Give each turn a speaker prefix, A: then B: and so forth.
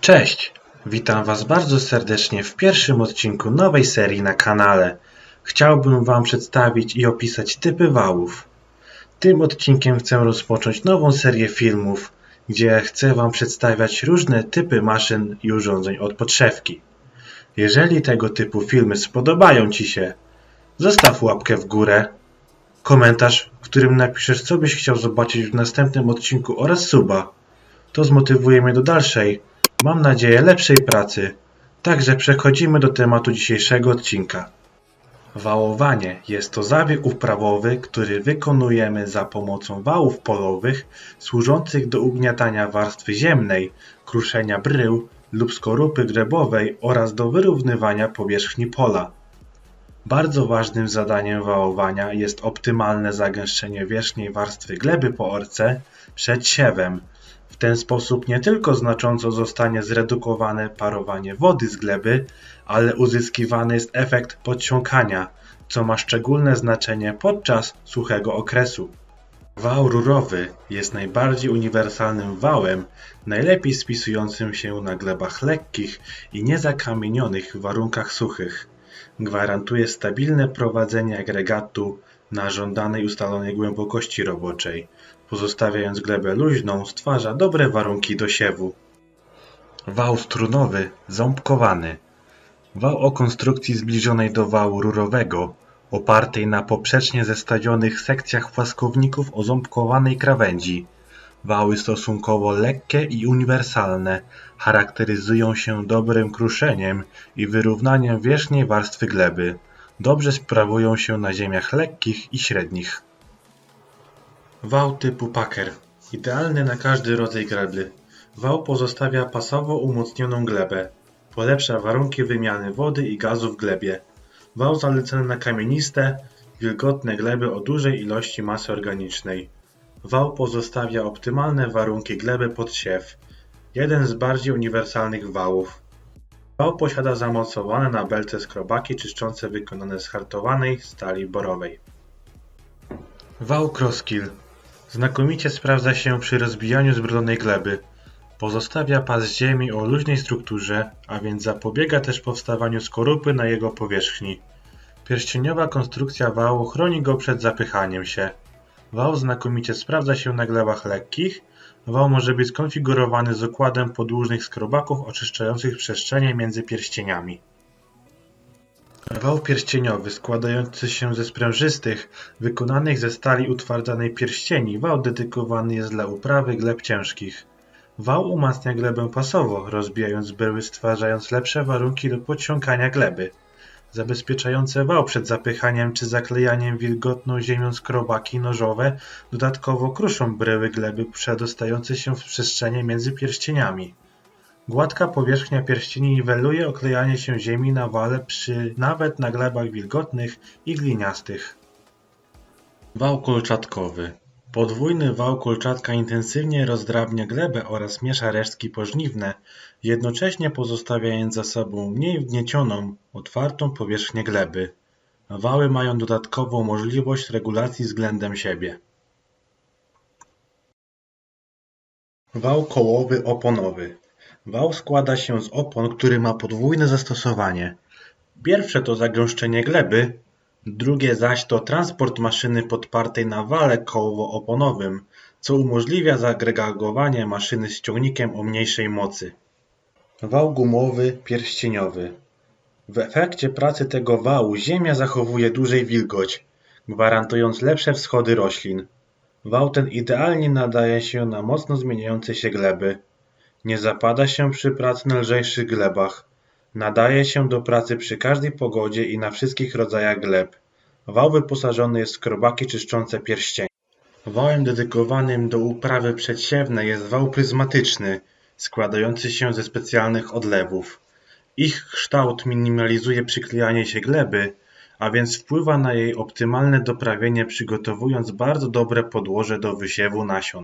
A: Cześć! Witam Was bardzo serdecznie w pierwszym odcinku nowej serii na kanale. Chciałbym Wam przedstawić i opisać typy wałów. Tym odcinkiem chcę rozpocząć nową serię filmów, gdzie chcę Wam przedstawiać różne typy maszyn i urządzeń od podszewki. Jeżeli tego typu filmy spodobają Ci się, zostaw łapkę w górę, komentarz, w którym napiszesz co byś chciał zobaczyć w następnym odcinku oraz suba. To zmotywuje mnie do dalszej, mam nadzieję, lepszej pracy. Także przechodzimy do tematu dzisiejszego odcinka. Wałowanie jest to zabieg uprawowy, który wykonujemy za pomocą wałów polowych służących do ugniatania warstwy ziemnej, kruszenia brył lub skorupy glebowej oraz do wyrównywania powierzchni pola. Bardzo ważnym zadaniem wałowania jest optymalne zagęszczenie wierzchniej warstwy gleby po orce przed siewem. W ten sposób nie tylko znacząco zostanie zredukowane parowanie wody z gleby, ale uzyskiwany jest efekt podsiąkania, co ma szczególne znaczenie podczas suchego okresu. Wał rurowy jest najbardziej uniwersalnym wałem, najlepiej spisującym się na glebach lekkich i niezakamienionych w warunkach suchych. Gwarantuje stabilne prowadzenie agregatu na żądanej ustalonej głębokości roboczej. Pozostawiając glebę luźną, stwarza dobre warunki do siewu. Wał strunowy ząbkowany. Wał o konstrukcji zbliżonej do wału rurowego, opartej na poprzecznie zestawionych sekcjach płaskowników o ząbkowanej krawędzi. Wały stosunkowo lekkie i uniwersalne, charakteryzują się dobrym kruszeniem i wyrównaniem wierzchniej warstwy gleby. Dobrze sprawują się na ziemiach lekkich i średnich. Wał typu Packer. Idealny na każdy rodzaj gleby. Wał pozostawia pasowo umocnioną glebę. Polepsza warunki wymiany wody i gazu w glebie. Wał zalecany na kamieniste, wilgotne gleby o dużej ilości masy organicznej. Wał pozostawia optymalne warunki gleby pod siew. Jeden z bardziej uniwersalnych wałów. Wał posiada zamocowane na belce skrobaki czyszczące wykonane z hartowanej stali borowej. Wał Crosskill. Znakomicie sprawdza się przy rozbijaniu zbrodzonej gleby. Pozostawia pas ziemi o luźnej strukturze, a więc zapobiega też powstawaniu skorupy na jego powierzchni. Pierścieniowa konstrukcja wału chroni go przed zapychaniem się. Wał znakomicie sprawdza się na glebach lekkich. Wał może być skonfigurowany z układem podłużnych skrobaków oczyszczających przestrzenie między pierścieniami. Wał pierścieniowy składający się ze sprężystych, wykonanych ze stali utwardzanej pierścieni. Wał dedykowany jest dla uprawy gleb ciężkich. Wał umacnia glebę pasowo, rozbijając bryły, stwarzając lepsze warunki do podsiąkania gleby. Zabezpieczające wał przed zapychaniem czy zaklejaniem wilgotną ziemią skrobaki nożowe dodatkowo kruszą bryły gleby przedostające się w przestrzenie między pierścieniami. Gładka powierzchnia pierścieni niweluje oklejanie się ziemi na wale przy nawet na glebach wilgotnych i gliniastych. Wał kolczatkowy. Podwójny wał kolczatka intensywnie rozdrabnia glebę oraz miesza resztki pożniwne, jednocześnie pozostawiając za sobą mniej wgniecioną, otwartą powierzchnię gleby. Wały mają dodatkową możliwość regulacji względem siebie. Wał kołowy oponowy. Wał składa się z opon, który ma podwójne zastosowanie. Pierwsze to zagęszczenie gleby, drugie zaś to transport maszyny podpartej na wale kołowo-oponowym, co umożliwia zagregowanie maszyny z ciągnikiem o mniejszej mocy. Wał gumowy pierścieniowy. W efekcie pracy tego wału ziemia zachowuje dłużej wilgoć, gwarantując lepsze wschody roślin. Wał ten idealnie nadaje się na mocno zmieniające się gleby. Nie zapada się przy pracy na lżejszych glebach. Nadaje się do pracy przy każdej pogodzie i na wszystkich rodzajach gleb. Wał wyposażony jest w skrobaki czyszczące pierścienie. Wałem dedykowanym do uprawy przedsiewnej jest wał pryzmatyczny, składający się ze specjalnych odlewów. Ich kształt minimalizuje przyklejanie się gleby, a więc wpływa na jej optymalne doprawienie przygotowując bardzo dobre podłoże do wysiewu nasion.